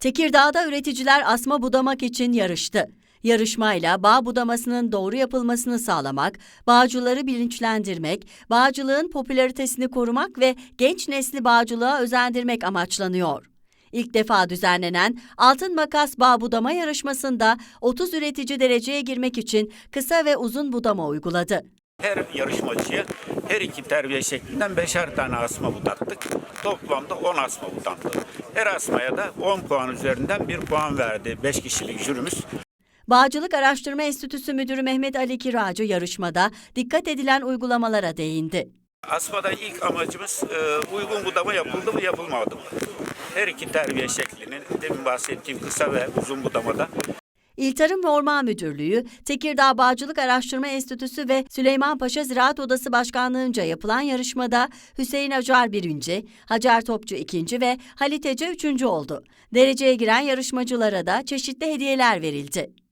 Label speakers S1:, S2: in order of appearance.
S1: Tekirdağ'da üreticiler asma budamak için yarıştı. Yarışmayla bağ budamasının doğru yapılmasını sağlamak, bağcıları bilinçlendirmek, bağcılığın popülaritesini korumak ve genç nesli bağcılığa özendirmek amaçlanıyor. İlk defa düzenlenen Altın Makas Bağ Budama yarışmasında 30 üretici dereceye girmek için kısa ve uzun budama uyguladı.
S2: Her yarışmacıya her iki terbiye şeklinden beşer tane asma budattık. Toplamda 10 asma budandı. Her asmaya da 10 puan üzerinden 1 puan verdi 5 kişilik jürimiz.
S1: Bağcılık Araştırma Enstitüsü Müdürü Mehmet Ali Kiracı yarışmada dikkat edilen uygulamalara değindi.
S2: Asmada ilk amacımız e, uygun budama yapıldı mı yapılmadı mı? Her iki terbiye şeklinin demin bahsettiğim kısa ve uzun budamada
S1: İl Tarım ve Orman Müdürlüğü, Tekirdağ Bağcılık Araştırma Enstitüsü ve Süleymanpaşa Ziraat Odası Başkanlığınca yapılan yarışmada Hüseyin Acar birinci, Hacer Topçu ikinci ve Halit Ece üçüncü oldu. Dereceye giren yarışmacılara da çeşitli hediyeler verildi.